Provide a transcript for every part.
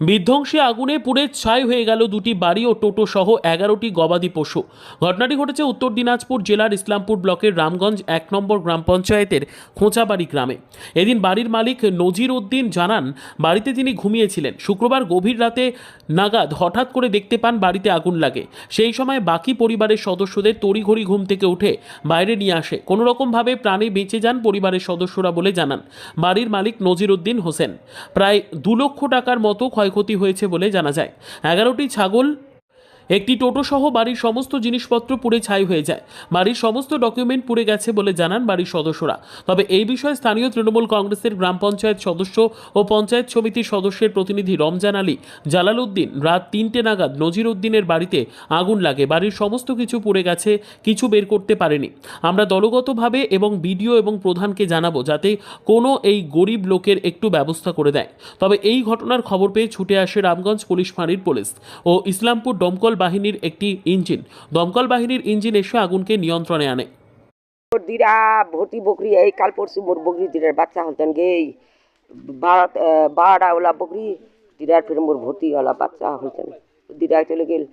বিধ্বংসী আগুনে পুড়ে ছাই হয়ে গেল দুটি বাড়ি ও টোটো সহ এগারোটি গবাদি পশু। ঘটনাটি ঘটেছে উত্তর দিনাজপুর জেলার ইসলামপুর ব্লকের রামগঞ্জ এক নম্বর গ্রাম পঞ্চায়েতের খোঁচাবাড়ি গ্রামে। এদিন বাড়ির মালিক নজির উদ্দিন জানান, বাড়িতে তিনি ঘুমিয়েছিলেন। শুক্রবার গভীর রাতে নাগাদ হঠাৎ করে দেখতে পান বাড়িতে আগুন লাগে। সেই সময় বাকি পরিবারের সদস্যদের তড়িঘড়ি ঘুম থেকে উঠে বাইরে নিয়ে আসে। কোনো রকমভাবে প্রাণে বেঁচে যান পরিবারের সদস্যরা বলে জানান। বাড়ির মালিক নজির উদ্দিন হোসেন। প্রায় দু লক্ষ টাকার মতো ক্ষয়ক্ষতি হয়েছে বলে জানা যায়। এগারোটি ছাগল একটি টোটো সহ বাড়ির সমস্ত জিনিসপত্র পুড়ে ছাই হয়ে যায়। বাড়ির সমস্ত ডকুমেন্ট পুড়ে গেছে বলে জানান বাড়ির সদস্যরা। তবে এই বিষয়ে স্থানীয় তৃণমূল কংগ্রেসের গ্রাম পঞ্চায়েত সদস্য ও পঞ্চায়েত সমিতির সদস্যের প্রতিনিধি রমজান আলী জালাল উদ্দিন রাত তিনটে নাগাদ নজির উদ্দিনের বাড়িতে আগুন লাগে। বাড়ির সমস্ত কিছু পুড়ে গেছে, কিছু বের করতে পারেনি। আমরা দলগতভাবে এবং বিডিও এবং প্রধানকে জানাব যাতে কোনো এই গরিব লোকের একটু ব্যবস্থা করে দেয়। তবে এই ঘটনার খবর পেয়ে ছুটে আসে রামগঞ্জ পুলিশ ফাঁড়ির পুলিশ ও ইসলামপুর দমকল বাহিনীর একটি ইঞ্জিন। দমকল বাহিনীর ইঞ্জিন এসে আগুনকে নিয়ন্ত্রণে আনে। দিরা ভর্তি বকরি, এই কাল পরশু মোর বকরি দিরার বাচ্চা হলতেন গে বারো বারোটা ওলা বকরি দিরার ফের মোর ভর্তি ওলা বাচ্চা হলতেন। দিরা চলে গেল।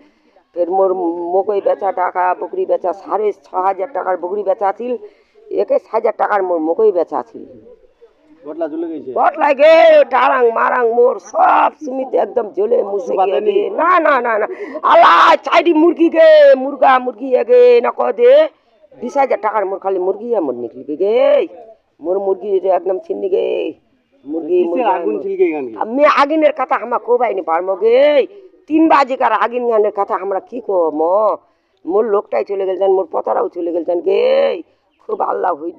ফের মোর মকই বেচা টাকা, বকরি বেচা সাড়ে ছ হাজার টাকার বকরি বেচা ছিল একুশ হাজার টাকার মোর মকই বেচা ছিল লাগে মারাং মোর সব সুমিত একদম জ্বলে মুছে গিয়ে গে না না না না। আল্লাহ চাইডি মুরগি গে মুরগা গে না বিশ হাজার টাকার মোর খালি মুরগি মোর নিকলি গে মোর মুরগি একদম ছিন্নি গে। মুরগি আমি আগুনের কথা আমরা কোবাই নি পারব গে। তিন বাজে কার আগুন গানের কথা আমরা কি কম? মোর লোকটাই চলে গেলছেন মোর পতারাও চলে গেলছেন গে। খুব আল্লাহ হই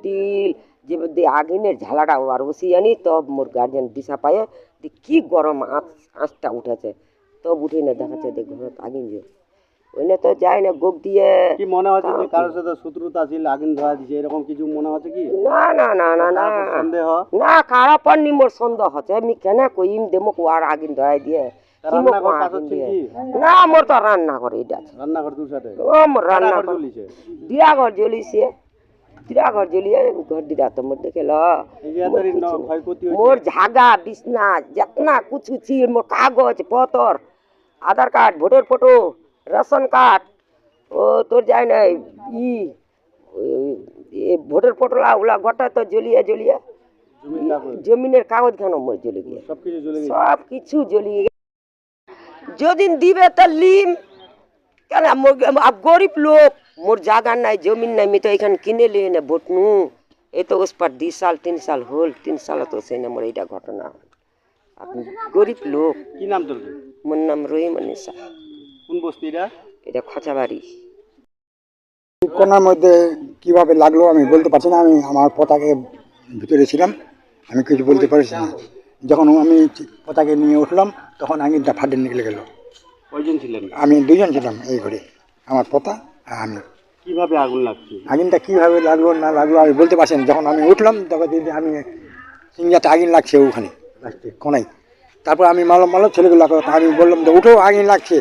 যে আগুনের ঝালাটা আর বসি আনি তব মোর গার্জেন দিশা পায়ে দি কি গরম আঁচ আঁচটা উঠেছে। তব উঠে না দেখাচ্ছে দেখ ঘরত আগুন যে। ওইনে তো যায় না গোপ দিয়ে কি মনে হচ্ছে যে কারোর সাথে শত্রুতা ছিল আগুন ধরা দিছে এরকম কিছু মনে হচ্ছে কি? না না না না না। সন্দেহ? না কারা পর নি মোর সন্দেহ হচ্ছে আমি কেন কইম দেমো আর আগুন ধরাই দিয়ে। না মোর তো রান্না করে এটা আছে। রান্নাঘর দুর সাথে ও মোর রান্না করে দিয়া ঘর জ্বলিছে। দিয়া ঘর জ্বলিয়ে ঘর দিরা তো মোর দেখে মোর ঝাগা বিছনা যেতনা কুছু ছিল মোর কাগজ পতর Aadhaar card voter photo ration card ও তোর যায় না ই এ ফটোলা ওলা গোটা তো জ্বলিয়ে জ্বলিয়ে জমিনের কাগজ কেন মোর জ্বলে গিয়ে? সব কিছু জ্বলিয়ে গেছে যদি দিবে তো লিম কেন গরিব লোক মোর জায়গা নাই জমিন নাই আমি তো এখানে কিনে লিয়ে না বটনু। এই তো पर দুই সাল তিন সাল হল তিন সাল তো সে না মোর এইটা ঘটনা হল। আপনি গরিব লোক। কি নাম তোর? মোর নাম রহিম নিসা কোন বস্তি এটা এটা খচাবাড়ি। কোনার মধ্যে কীভাবে লাগল আমি বলতে পারছি না আমি আমার পতাকে ভিতরে ছিলাম আমি কিছু বলতে পারছি না। যখন আমি পতাকে নিয়ে উঠলাম তখন আঙিনটা ফাটে নিকলে গেল। কয়জন ছিলেন? আমি দুজন ছিলাম এই ঘরে। আমার পতা আমি। কীভাবে আগুন লাগছে? আগুনটা কীভাবে লাগল না লাগল আমি বলতে পারছি না। যখন আমি উঠলাম তখন দেখি আমি সিংজাতে আগুন লাগছে ওখানে কোনায়। তারপর আমি মালম মালম ছেলেগুলো আমি বললাম যে উঠো আগুন লাগছে।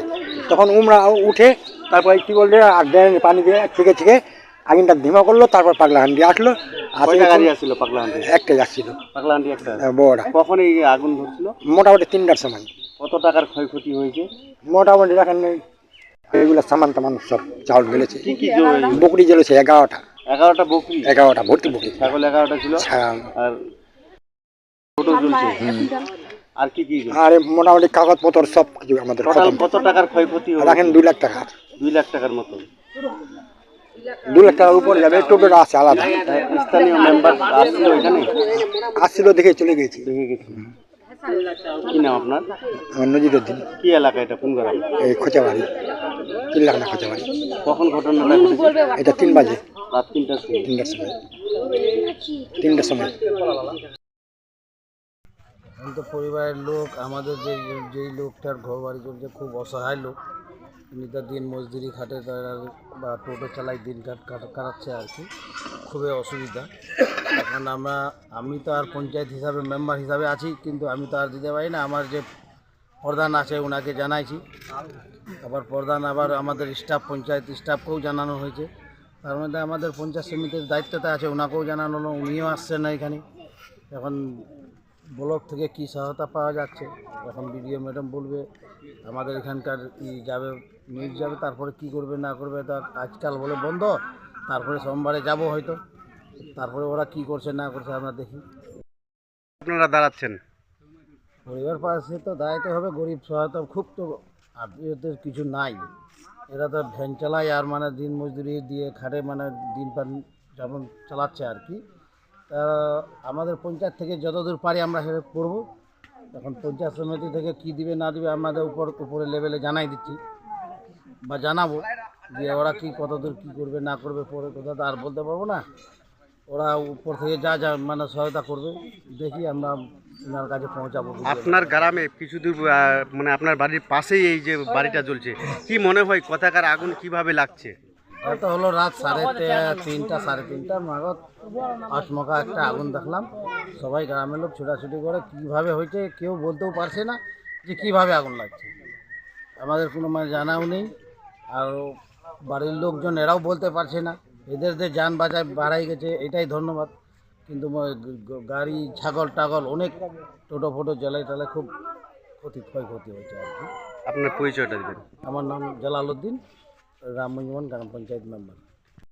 তখন উমরা উঠে তারপর কী বললে আর ড্রেন পানি দিয়ে থেকে থেকে আগুনটা ধিমা করল তারপর পাগলা হান্ডি আসলো। গাড়ি আসছিল পাগলা হান্ডি? একটাই আসছিল পাগলাহান্ডি একটা? কখন এই আগুন ধরছিল? মোটামুটি তিনটার সময়। কত টাকার ক্ষয়ক্ষতি হয়েছে? মোটামুটি দেখেন এগুলো সামান টামান সব চাউল গেলেছে কি কি বকরি জ্বলেছে এগারোটা। এগারোটা বকরি? এগারোটা ভর্তি বকরি। ছাগল এগারোটা ছিল? আর আর কি কি আর মোটামুটি কাগজপত্র সব কিছু আমাদের কত টাকার ক্ষয়ক্ষতি রাখেন দুই লাখ টাকা দুই লাখ টাকার মতো। দু লাখ টাকার উপরে যাবে টোটোটা আছে আলাদা। স্থানীয় মেম্বার আসছিল দেখে চলে গেছি। দেখে গেছি। কি নাম আপনার? আমার নজিরের দিন কি এলাকা এটা? কোন গ্রাম? এই খোঁচাবাড়ি। তিন লাখ না খোঁচাবাড়ি। কখন ঘটনাটা এটা তিন বাজে। রাত তিনটার সময়। তিনটার সময়। তিনটার সময়। আমি তো পরিবারের লোক আমাদের যে যেই লোকটার ঘর বাড়ি চলছে খুব অসহায় লোক। উনি তার দিন মজদুরি খাটে তারা বা টোটো চালাই দিন কাট কাট- কাটাচ্ছে আর কি। খুবই অসুবিধা। এখন আমরা, আমি তো আর পঞ্চায়েত হিসাবে মেম্বার হিসাবে আছি, কিন্তু আমি তো আর দিতে পারি না। আমার যে প্রধান আছে ওনাকে জানাইছি। আবার প্রধান আবার আমাদের স্টাফ পঞ্চায়েত স্টাফকেও জানানো হয়েছে। তার মধ্যে আমাদের পঞ্চায়েত সমিতির দায়িত্বতে আছে ওনাকেও জানানো হলো, উনিও আসছেন না এখানে। এখন ব্লক থেকে কি সহায়তা পাওয়া যাচ্ছে, এখন বিডিও ম্যাডাম বলবে, আমাদের এখানকার ই যাবে নিউজ যাবে, তারপরে কি করবে, না করবে, তা আজকাল বলে বন্ধ, তারপরে সোমবারে যাব হয়তো। তারপরে ওরা কি করছে না করছে আমরা দেখি। আপনারা দাঁড়াচ্ছেন। পরিবার পাশে তো দাঁড়াইতে হবে গরিব সহায়তা খুব তো আর এদের কিছু নাই। এরা তো ভ্যান চালায় আর মানে দিন মজদুরি দিয়ে খাটে মানে দিন পান যেমন চালাচ্ছে আর কি। তা আমাদের পঞ্চায়েত থেকে যতদূর পারি আমরা হেল্প করব। এখন পঞ্চায়েত সমিতি থেকে কি দিবে না দিবে আমাদের উপর উপরে লেভেলে জানাই দিচ্ছি। বা জানাব যে ওরা কি কতদূর কি করবে না করবে পরে কোথাও তো আর বলতে পারব না। ওরা উপর থেকে যা যা মানে সহায়তা করবে দেখি আমরা ওনার কাছে পৌঁছাবো। আপনার গ্রামে কিছু দূর মানে আপনার বাড়ির পাশেই এই যে বাড়িটা জ্বলছে কি মনে হয় কথাকার আগুন কীভাবে লাগছে? এটা হলো রাত সাড়ে তিনটা সাড়ে তিনটার নাগাদ আচমকা একটা আগুন দেখলাম। সবাই গ্রামের লোক ছোটাছুটি করে কীভাবে হয়েছে কেউ বলতেও পারছে না যে কীভাবে আগুন লাগছে। আমাদের কোনো মানে জানাও নেই আর বাড়ির লোকজন এরাও বলতে পারছে না। এদের যে যান বাজায় বাড়াই গেছে এটাই ধন্যবাদ। কিন্তু গাড়ি ছাগল টাগল অনেক টোটো ফোটো জ্বালাই টালাই খুব ক্ষতি ক্ষয়ক্ষতি হয়েছে আর কি। আপনার পরিচয়টা দেবেন। আমার নাম জালালউদ্দিন রামগঞ্জ গ্রাম পঞ্চায়েত মেম্বার।